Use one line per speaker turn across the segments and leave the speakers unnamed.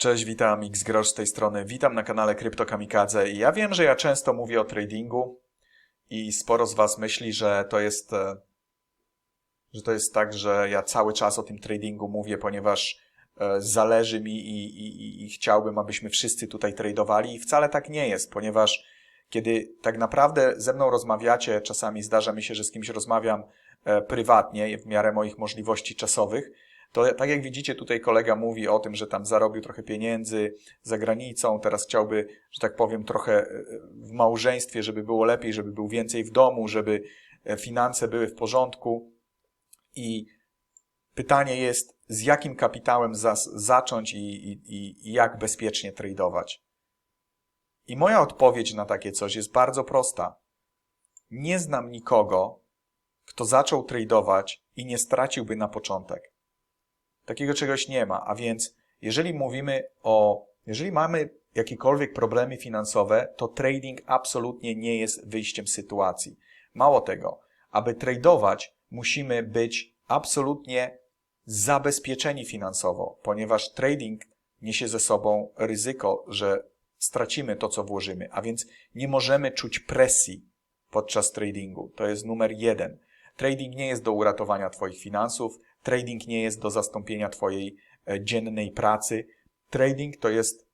Cześć, witam, Xgrosz z tej strony. Witam na kanale Krypto Kamikadze. I ja wiem, że ja często mówię o tradingu i sporo z Was myśli, że to jest, e, że to jest tak, że ja cały czas o tym tradingu mówię, ponieważ e, zależy mi i, i, i- i chciałbym, abyśmy wszyscy tutaj tradowali. I wcale tak nie jest, ponieważ kiedy tak naprawdę ze mną rozmawiacie, czasami zdarza mi się, że z kimś rozmawiam e, prywatnie, w miarę moich możliwości czasowych, to tak jak widzicie, tutaj kolega mówi o tym, że tam zarobił trochę pieniędzy za granicą, teraz chciałby, że tak powiem, trochę e, w małżeństwie, żeby było lepiej, żeby był więcej w domu, żeby e, finanse były w porządku. I pytanie jest, z jakim kapitałem zacząć i, i- i jak bezpiecznie tradować. I moja odpowiedź na takie coś jest bardzo prosta. Nie znam nikogo, kto zaczął tradować i nie straciłby na początek. Takiego czegoś nie ma. A więc, jeżeli mówimy o, jeżeli mamy jakiekolwiek problemy finansowe, to trading absolutnie nie jest wyjściem z sytuacji. Mało tego, aby tradować, musimy być absolutnie zabezpieczeni finansowo, ponieważ trading niesie ze sobą ryzyko, że stracimy to, co włożymy, a więc nie możemy czuć presji podczas tradingu. To jest numer jeden. Trading nie jest do uratowania Twoich finansów, trading nie jest do zastąpienia Twojej e, dziennej pracy. Trading to jest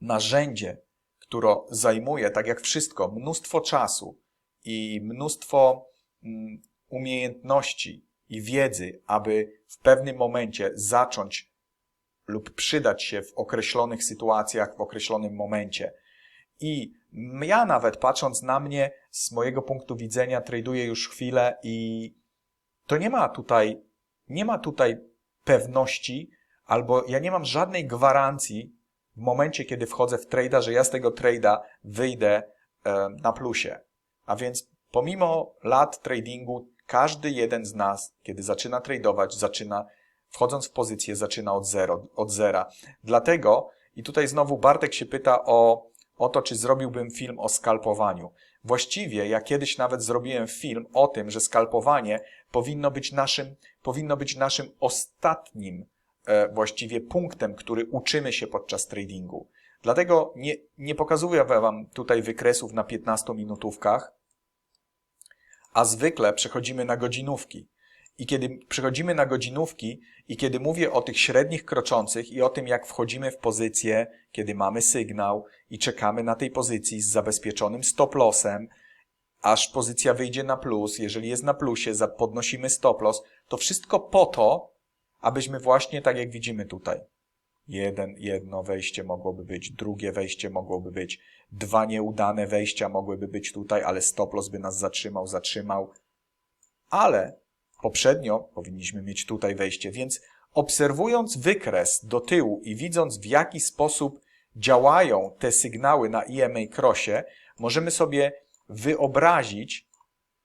narzędzie, które zajmuje, tak jak wszystko, mnóstwo czasu i mnóstwo mm, umiejętności i wiedzy, aby w pewnym momencie zacząć lub przydać się w określonych sytuacjach, w określonym momencie. I ja nawet patrząc na mnie, z mojego punktu widzenia, traduję już chwilę i to nie ma tutaj, nie ma tutaj pewności, albo ja nie mam żadnej gwarancji w momencie, kiedy wchodzę w trada, że ja z tego trada wyjdę na plusie. A więc pomimo lat tradingu, każdy jeden z nas, kiedy zaczyna tradować, zaczyna, wchodząc w pozycję, zaczyna od, zero, od zera. Dlatego, i tutaj znowu Bartek się pyta o, o to, czy zrobiłbym film o skalpowaniu. Właściwie ja kiedyś nawet zrobiłem film o tym, że skalpowanie powinno być naszym, powinno być naszym ostatnim e, właściwie punktem, który uczymy się podczas tradingu. Dlatego nie, nie pokazuję Wam tutaj wykresów na 15 minutówkach, a zwykle przechodzimy na godzinówki. I kiedy przechodzimy na godzinówki i kiedy mówię o tych średnich kroczących i o tym, jak wchodzimy w pozycję, kiedy mamy sygnał i czekamy na tej pozycji z zabezpieczonym stop lossem, aż pozycja wyjdzie na plus, jeżeli jest na plusie, podnosimy stop loss, to wszystko po to, abyśmy właśnie tak jak widzimy tutaj. Jeden, jedno wejście mogłoby być, drugie wejście mogłoby być, dwa nieudane wejścia mogłyby być tutaj, ale stop loss by nas zatrzymał, zatrzymał. Ale poprzednio powinniśmy mieć tutaj wejście, więc obserwując wykres do tyłu i widząc w jaki sposób działają te sygnały na EMA Crossie, możemy sobie wyobrazić,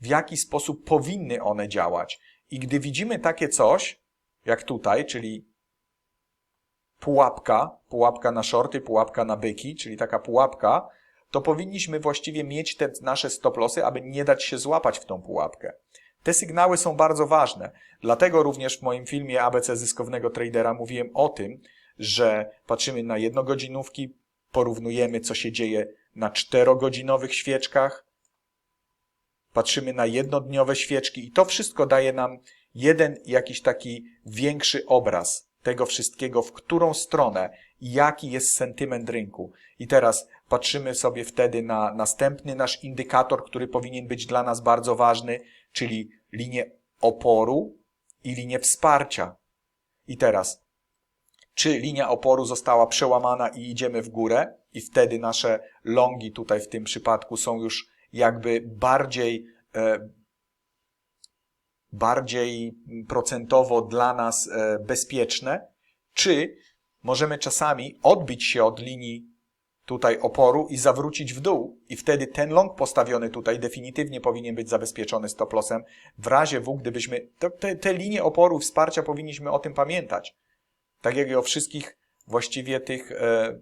w jaki sposób powinny one działać. I gdy widzimy takie coś, jak tutaj, czyli pułapka, pułapka na shorty, pułapka na byki, czyli taka pułapka, to powinniśmy właściwie mieć te nasze stop lossy, aby nie dać się złapać w tą pułapkę. Te sygnały są bardzo ważne. Dlatego również w moim filmie ABC Zyskownego Tradera mówiłem o tym, że patrzymy na jednogodzinówki, porównujemy, co się dzieje na czterogodzinowych świeczkach, patrzymy na jednodniowe świeczki i to wszystko daje nam jeden jakiś taki większy obraz tego wszystkiego, w którą stronę jaki jest sentyment rynku. I teraz patrzymy sobie wtedy na następny nasz indykator, który powinien być dla nas bardzo ważny, czyli linię oporu i linię wsparcia. I teraz, czy linia oporu została przełamana i idziemy w górę, i wtedy nasze longi tutaj w tym przypadku są już jakby bardziej, e, bardziej procentowo dla nas e, bezpieczne, czy możemy czasami odbić się od linii tutaj oporu i zawrócić w dół i wtedy ten long postawiony tutaj definitywnie powinien być zabezpieczony stop lossem w razie W, gdybyśmy te, te linie oporu wsparcia powinniśmy o tym pamiętać. Tak jak i o wszystkich właściwie tych e,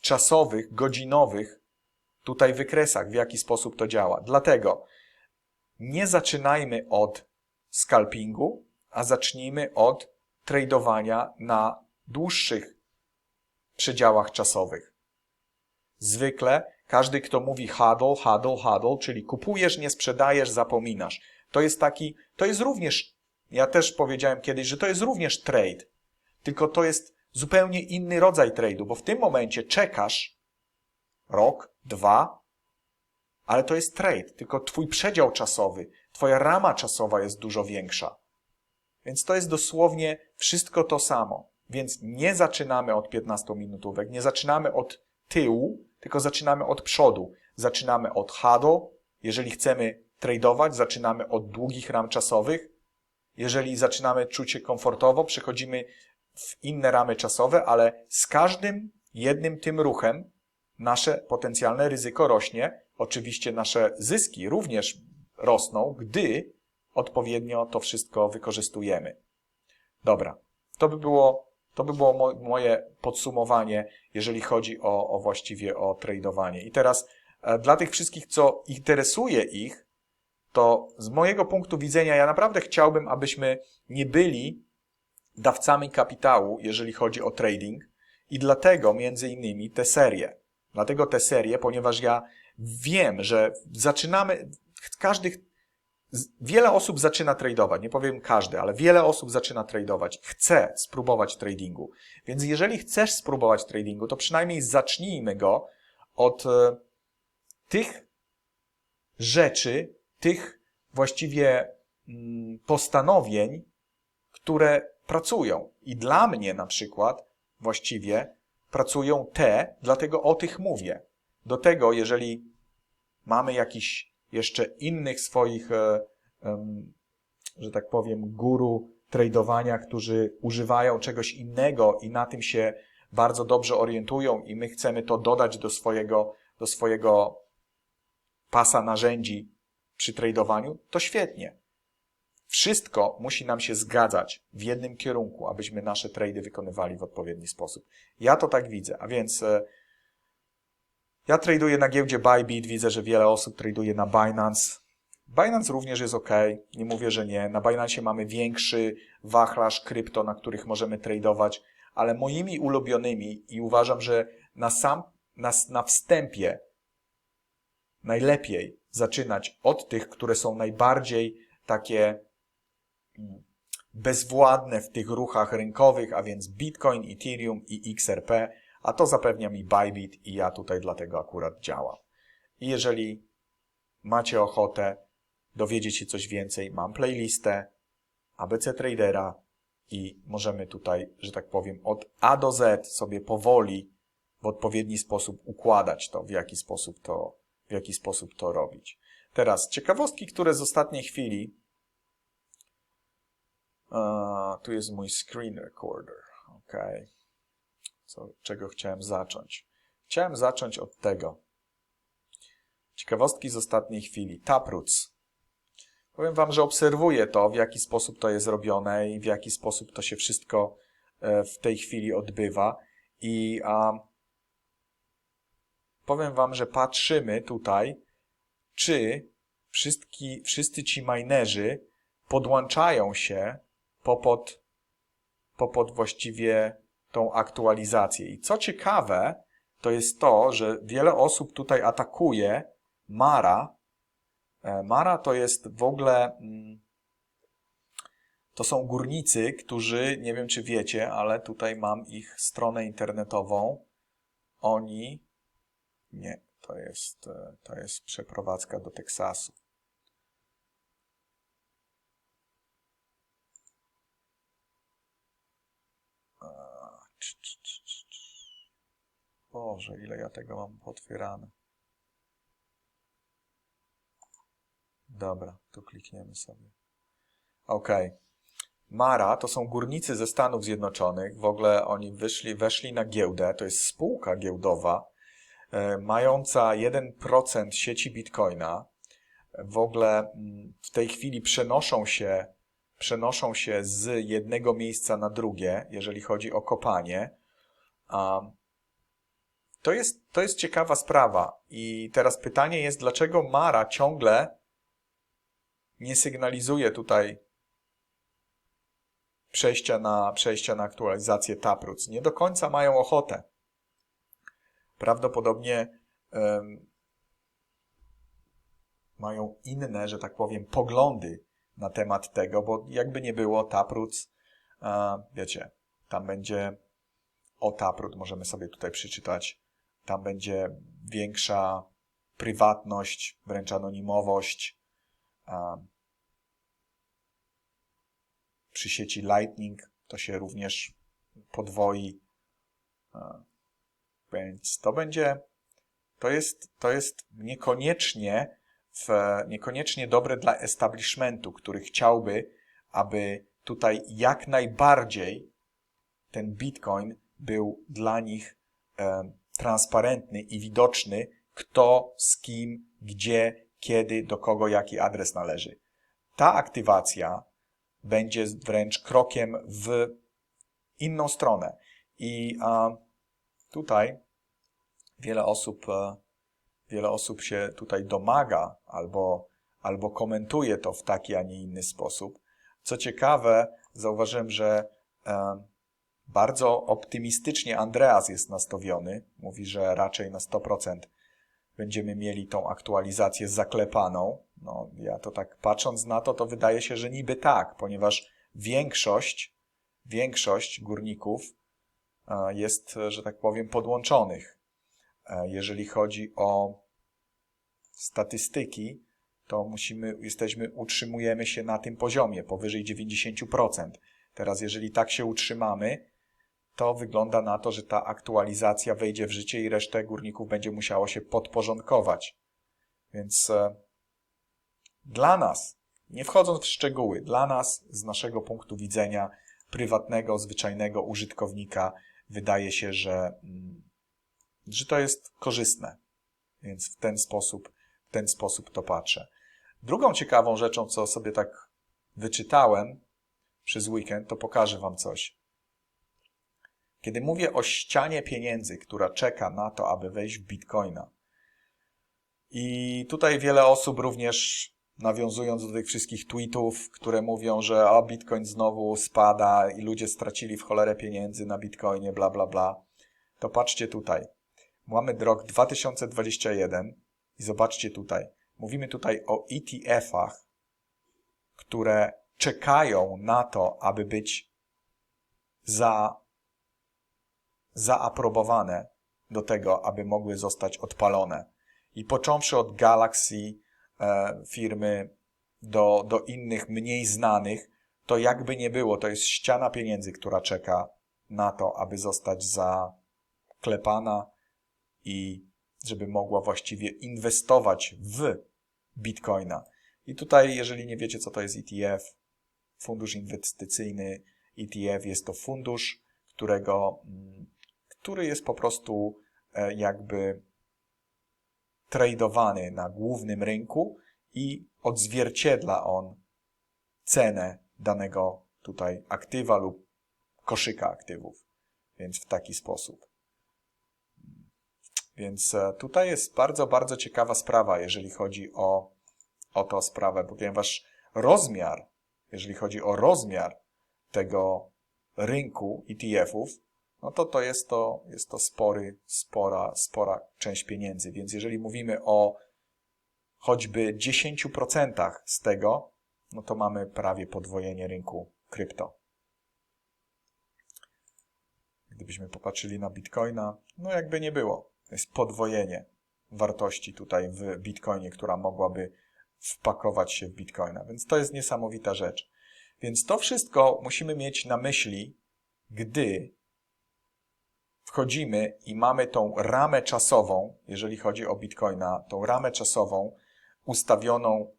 czasowych, godzinowych tutaj wykresach, w jaki sposób to działa. Dlatego nie zaczynajmy od scalpingu, a zacznijmy od tradowania na dłuższych przedziałach czasowych. Zwykle każdy, kto mówi huddle, huddle, huddle, czyli kupujesz, nie sprzedajesz, zapominasz. To jest taki, to jest również, ja też powiedziałem kiedyś, że to jest również trade. Tylko to jest zupełnie inny rodzaj trade'u, bo w tym momencie czekasz rok, dwa, ale to jest trade, tylko twój przedział czasowy, twoja rama czasowa jest dużo większa. Więc to jest dosłownie wszystko to samo. Więc nie zaczynamy od 15 minutówek, nie zaczynamy od tyłu, tylko zaczynamy od przodu. Zaczynamy od huddle. Jeżeli chcemy tradeować, zaczynamy od długich ram czasowych. Jeżeli zaczynamy czuć się komfortowo, przechodzimy w inne ramy czasowe, ale z każdym jednym tym ruchem nasze potencjalne ryzyko rośnie. Oczywiście nasze zyski również rosną, gdy odpowiednio to wszystko wykorzystujemy. Dobra, to by było, to by było mo moje podsumowanie, jeżeli chodzi o, o właściwie o tradowanie. I teraz e, dla tych wszystkich, co interesuje ich, to z mojego punktu widzenia ja naprawdę chciałbym, abyśmy nie byli dawcami kapitału, jeżeli chodzi o trading i dlatego między innymi te serie. Dlatego te serie, ponieważ ja wiem, że zaczynamy, każdy, wiele osób zaczyna tradować, nie powiem każdy, ale wiele osób zaczyna tradować, chce spróbować tradingu. Więc jeżeli chcesz spróbować tradingu, to przynajmniej zacznijmy go od e, tych rzeczy, tych właściwie mm, postanowień, które pracują. I dla mnie na przykład właściwie pracują te, dlatego o tych mówię. Do tego, jeżeli mamy jakiś jeszcze innych swoich, e, że tak powiem, guru tradowania, którzy używają czegoś innego i na tym się bardzo dobrze orientują i my chcemy to dodać do swojego, do swojego pasa narzędzi przy tradowaniu, to świetnie. Wszystko musi nam się zgadzać w jednym kierunku, abyśmy nasze trady wykonywali w odpowiedni sposób. Ja to tak widzę, a więc e, ja traduję na giełdzie Bybit, widzę, że wiele osób traduje na Binance. Binance również jest ok, nie mówię, że nie. Na Binance mamy większy wachlarz krypto, na których możemy tradować, ale moimi ulubionymi i uważam, że na sam, na, na wstępie najlepiej zaczynać od tych, które są najbardziej takie mm, bezwładne w tych ruchach rynkowych, a więc Bitcoin, Ethereum i XRP, a to zapewnia mi Bybit i ja tutaj dlatego akurat działam. I jeżeli macie ochotę dowiedzieć się coś więcej, mam playlistę ABC Tradera i możemy tutaj, że tak powiem, od A do Z sobie powoli w odpowiedni sposób układać to, w jaki sposób to, w jaki sposób to robić. Teraz ciekawostki, które z ostatniej chwili uh, tu jest mój screen recorder. ok co, czego chciałem zacząć. Chciałem zacząć od tego. Ciekawostki z ostatniej chwili. Taproots. Powiem Wam, że obserwuję to, w jaki sposób to jest robione i w jaki sposób to się wszystko e, w tej chwili odbywa. I a, powiem Wam, że patrzymy tutaj, czy wszyscy, wszyscy ci minerzy podłączają się popod, popod właściwie tą aktualizację. I co ciekawe, to jest to, że wiele osób tutaj atakuje Mara. E, Mara to jest w ogóle. Mm, to są górnicy, którzy, nie wiem czy wiecie, ale tutaj mam ich stronę internetową. Oni. Nie, to jest, e, to jest przeprowadzka do Teksasu. Boże, ile ja tego mam otwierane. Dobra, tu klikniemy sobie. Ok. Mara to są górnicy ze Stanów Zjednoczonych. W ogóle oni wyszli, weszli na giełdę. To jest spółka giełdowa e, mająca 1% sieci Bitcoina. W ogóle mm, w tej chwili przenoszą się przenoszą się z jednego miejsca na drugie, jeżeli chodzi o kopanie. To jest, to jest ciekawa sprawa. I teraz pytanie jest, dlaczego Mara ciągle nie sygnalizuje tutaj przejścia na, przejścia na aktualizację Taproot. Nie do końca mają ochotę. Prawdopodobnie em, mają inne, że tak powiem, poglądy na temat tego, bo jakby nie było Taproot, e, wiecie, tam będzie o Taproot, możemy sobie tutaj przeczytać, tam będzie większa prywatność, wręcz anonimowość. Przy sieci Lightning to się również podwoi. Więc to będzie, to jest, to jest niekoniecznie, w, niekoniecznie dobre dla establishmentu, który chciałby, aby tutaj jak najbardziej ten Bitcoin był dla nich transparentny i widoczny, kto z kim, gdzie, kiedy, do kogo jaki adres należy. Ta aktywacja będzie wręcz krokiem w inną stronę. I a, tutaj wiele osób, e, wiele osób się tutaj domaga albo, albo komentuje to w taki, a nie inny sposób. Co ciekawe, zauważyłem, że e, bardzo optymistycznie Andreas jest nastawiony. Mówi, że raczej na 100% będziemy mieli tą aktualizację zaklepaną. No, ja to tak patrząc na to, to wydaje się, że niby tak, ponieważ większość, większość górników e, jest, że tak powiem, podłączonych. E, Jeżeli chodzi o statystyki, to musimy, jesteśmy, utrzymujemy się na tym poziomie, powyżej 90%. Teraz, jeżeli tak się utrzymamy, to wygląda na to, że ta aktualizacja wejdzie w życie i resztę górników będzie musiało się podporządkować. Więc e, dla nas, nie wchodząc w szczegóły, dla nas z naszego punktu widzenia prywatnego, zwyczajnego użytkownika wydaje się, że, mm, że to jest korzystne. Więc w ten sposób, w ten sposób to patrzę. Drugą ciekawą rzeczą, co sobie tak wyczytałem przez weekend, to pokażę Wam coś. Kiedy mówię o ścianie pieniędzy, która czeka na to, aby wejść w bitcoina, i tutaj wiele osób również nawiązując do tych wszystkich tweetów, które mówią, że o, bitcoin znowu spada i ludzie stracili w cholerę pieniędzy na bitcoinie, bla, bla, bla, to patrzcie tutaj. Mamy rok 2021 i zobaczcie tutaj. Mówimy tutaj o ETF-ach, które czekają na to, aby być za zaaprobowane do tego, aby mogły zostać odpalone. I począwszy od Galaxy, e, firmy, do, do innych mniej znanych, to jakby nie było, to jest ściana pieniędzy, która czeka na to, aby zostać zaklepana i żeby mogła właściwie inwestować w bitcoina. I tutaj, jeżeli nie wiecie, co to jest ETF, fundusz inwestycyjny ETF jest to fundusz, którego mm, który jest po prostu e, jakby tradowany na głównym rynku i odzwierciedla on cenę danego tutaj aktywa lub koszyka aktywów. Więc w taki sposób. Więc e, tutaj jest bardzo, bardzo ciekawa sprawa, jeżeli chodzi o, o tę sprawę, ponieważ rozmiar, jeżeli chodzi o rozmiar tego rynku ETF-ów, no to to jest to, jest to spory, spora, spora część pieniędzy. Więc jeżeli mówimy o choćby 10% z tego, no to mamy prawie podwojenie rynku krypto. Gdybyśmy popatrzyli na Bitcoina, no jakby nie było. To jest podwojenie wartości tutaj w Bitcoinie, która mogłaby wpakować się w Bitcoina. Więc to jest niesamowita rzecz. Więc to wszystko musimy mieć na myśli, gdy wchodzimy i mamy tą ramę czasową, jeżeli chodzi o Bitcoina, tą ramę czasową ustawioną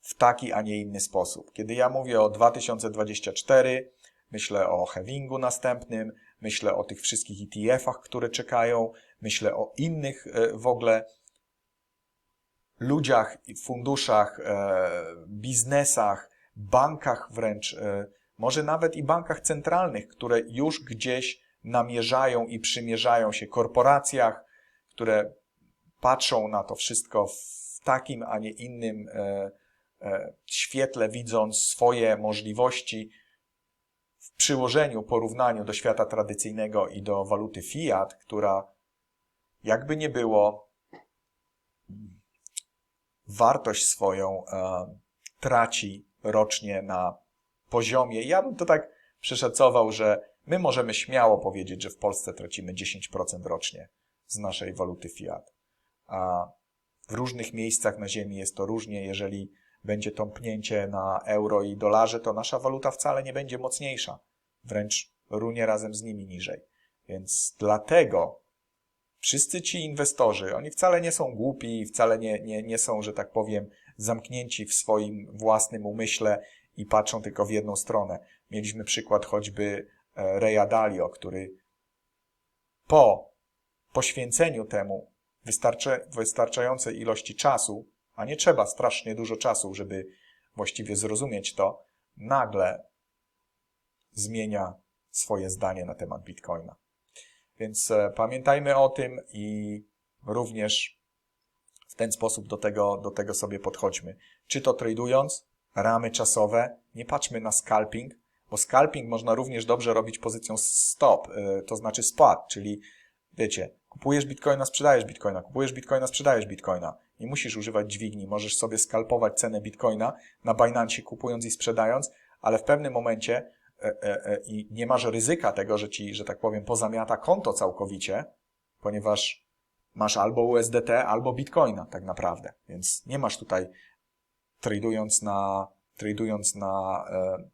w taki, a nie inny sposób. Kiedy ja mówię o 2024, myślę o halvingu następnym, myślę o tych wszystkich ETF-ach, które czekają, myślę o innych e, w ogóle ludziach, funduszach, e, biznesach, bankach wręcz, e, może nawet i bankach centralnych, które już gdzieś namierzają i przymierzają się korporacjach, które patrzą na to wszystko w takim, a nie innym e, e, świetle, widząc swoje możliwości w przyłożeniu, porównaniu do świata tradycyjnego i do waluty fiat, która jakby nie było, wartość swoją e, traci rocznie na poziomie. Ja bym to tak przeszacował, że my możemy śmiało powiedzieć, że w Polsce tracimy 10% rocznie z naszej waluty fiat. A w różnych miejscach na Ziemi jest to różnie. Jeżeli będzie tąpnięcie na euro i dolarze, to nasza waluta wcale nie będzie mocniejsza. Wręcz runie razem z nimi niżej. Więc dlatego wszyscy ci inwestorzy, oni wcale nie są głupi, wcale nie, nie, nie są, że tak powiem, zamknięci w swoim własnym umyśle i patrzą tylko w jedną stronę. Mieliśmy przykład choćby e, Reya Dalio, który po poświęceniu temu wystarczającej ilości czasu, a nie trzeba strasznie dużo czasu, żeby właściwie zrozumieć to, nagle zmienia swoje zdanie na temat Bitcoina. Więc e, pamiętajmy o tym i również w ten sposób do tego, do tego sobie podchodźmy. Czy to tradując, ramy czasowe, nie patrzmy na scalping, bo scalping można również dobrze robić pozycją stop, e, to znaczy spot, czyli wiecie, kupujesz bitcoina, sprzedajesz bitcoina, kupujesz bitcoina, sprzedajesz bitcoina. Nie musisz używać dźwigni, możesz sobie skalpować cenę bitcoina na Binance kupując i sprzedając, ale w pewnym momencie e, e, e, i nie masz ryzyka tego, że ci, że tak powiem, pozamiata konto całkowicie, ponieważ masz albo USDT, albo bitcoina tak naprawdę. Więc nie masz tutaj tradując na, tradując na e,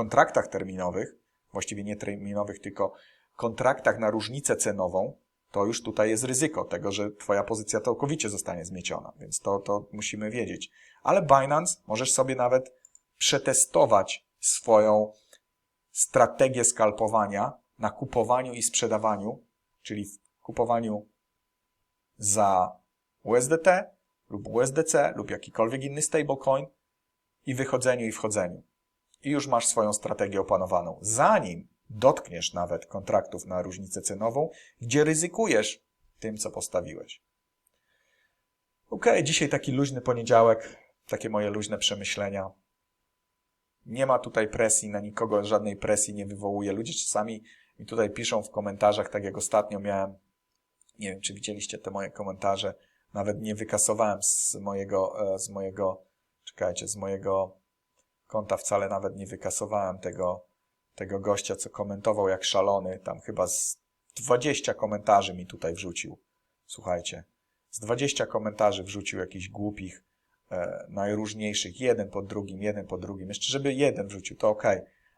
kontraktach terminowych, właściwie nie terminowych, tylko kontraktach na różnicę cenową, to już tutaj jest ryzyko tego, że twoja pozycja całkowicie zostanie zmieciona, więc to, to musimy wiedzieć. Ale Binance możesz sobie nawet przetestować swoją strategię skalpowania na kupowaniu i sprzedawaniu, czyli w kupowaniu za USDT lub USDC lub jakikolwiek inny stablecoin i wychodzeniu i wchodzeniu. I już masz swoją strategię opanowaną. Zanim dotkniesz nawet kontraktów na różnicę cenową, gdzie ryzykujesz tym, co postawiłeś. Ok, dzisiaj taki luźny poniedziałek, takie moje luźne przemyślenia. Nie ma tutaj presji na nikogo, żadnej presji nie wywołuje. Ludzie czasami mi tutaj piszą w komentarzach, tak jak ostatnio miałem, nie wiem, czy widzieliście te moje komentarze, nawet nie wykasowałem z mojego, e, z mojego, czekajcie, z mojego konta wcale nawet nie wykasowałem tego, tego gościa, co komentował jak szalony, tam chyba z 20 komentarzy mi tutaj wrzucił. Słuchajcie, z 20 komentarzy wrzucił jakichś głupich, e, najróżniejszych, jeden po drugim, jeden po drugim. Jeszcze żeby jeden wrzucił, to ok.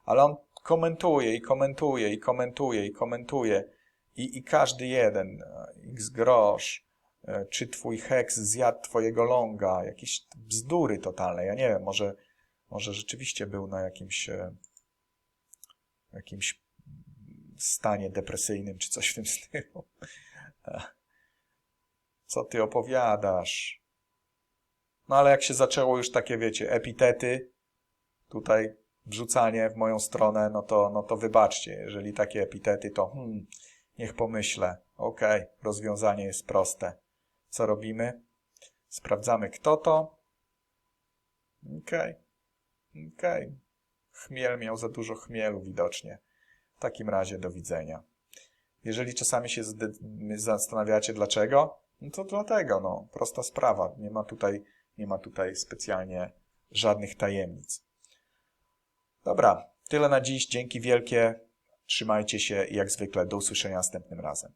Ale on komentuje i komentuje i komentuje i komentuje i, i każdy jeden, e, x grosz, e, czy twój heks zjadł twojego longa, jakieś bzdury totalne, ja nie wiem, może, może rzeczywiście był na jakimś e, jakimś stanie depresyjnym, czy coś w tym stylu. Co ty opowiadasz? No ale jak się zaczęło już takie, wiecie, epitety, tutaj wrzucanie w moją stronę, no to, no to wybaczcie. Jeżeli takie epitety, to hmm, niech pomyślę. Okej, okay, rozwiązanie jest proste. Co robimy? Sprawdzamy, kto to. Okej, okay. Okej. Okay. Chmiel miał za dużo chmielu widocznie. W takim razie do widzenia. Jeżeli czasami się zastanawiacie dlaczego, no to dlatego, no, prosta sprawa. Nie ma tutaj, nie ma tutaj specjalnie żadnych tajemnic. Dobra, tyle na dziś. Dzięki wielkie. Trzymajcie się i jak zwykle do usłyszenia następnym razem.